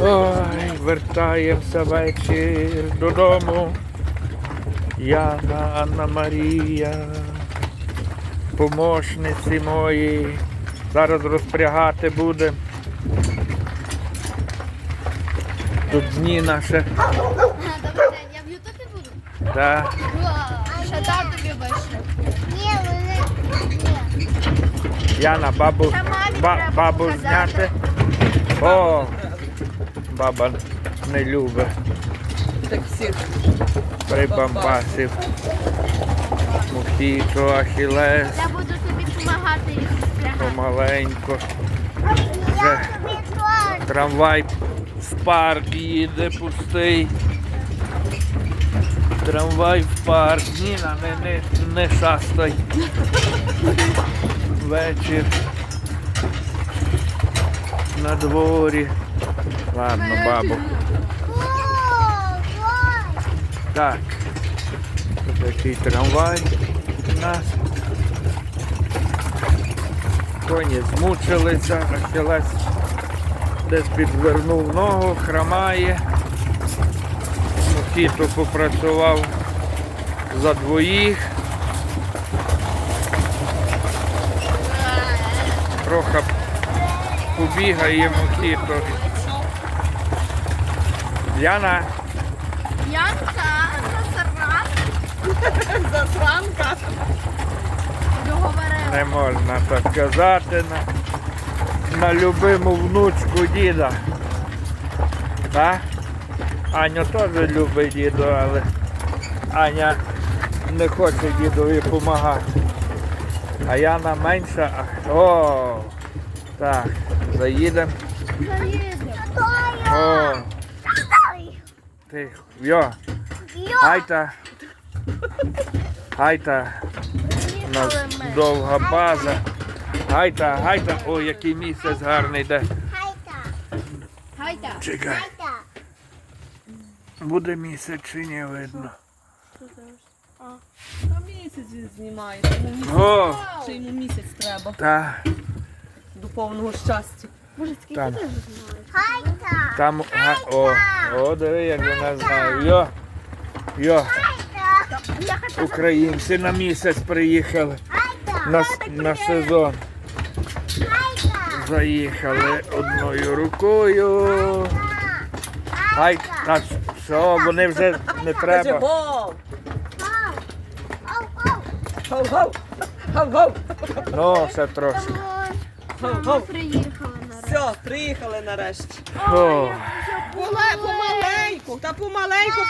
Ой, вертаємося вечір додому. Яна, Анна Марія, помощниці мої. Зараз розпрягати буде. Тут дні наше. Добрий день, я в Ютубі буду. Да. Ще дам тобі вище. Ні, вони. Ні. Яна, бабу, ба- бабу зняти. О, баба не любить. Так всіх. Прибамбасів. Мухічо, ахілес. Я буду тобі допомагати їх. Помаленько. Вже трамвай в парк їде пустий. Трамвай в парк. Ніна, не, не, не шастай. Вечір. На дворі. Ладно, бабу. Так. Такий трамвай у нас. Коні змучилися, Ахілес десь підвернув ногу, хромає. Мухіто попрацював за двоїх. Трохи побігає Мухіто. Яна, Янка, засран. Засранка. Договорила. не можна так казати на, на любиму внучку діда. Так? Аня теж любить діду, але Аня не хоче дідові допомагати. А Яна менша. а- О! Так, заїдемо. О! Тихо. Йо! Айта! Айта! У нас довга база. Гайта, гайта. О, який місяць гарний де. Гайда. Чекай. Буде місяць чи не видно. Та місяць він знімає. О, ще йому місяць треба та, до повного щастя. там. Там, га, о, о, диви, як вона знає. Йо, йо, українці на місяць приїхали. На, с- на сезон. Заїхали одною рукою. Ай, та що, вони вже не треба. Гол-гол! Гол-гол! Ну, ще трошки. Гол-гол! Приїхала Все, приїхали нарешті. О. Помаленьку, та помаленьку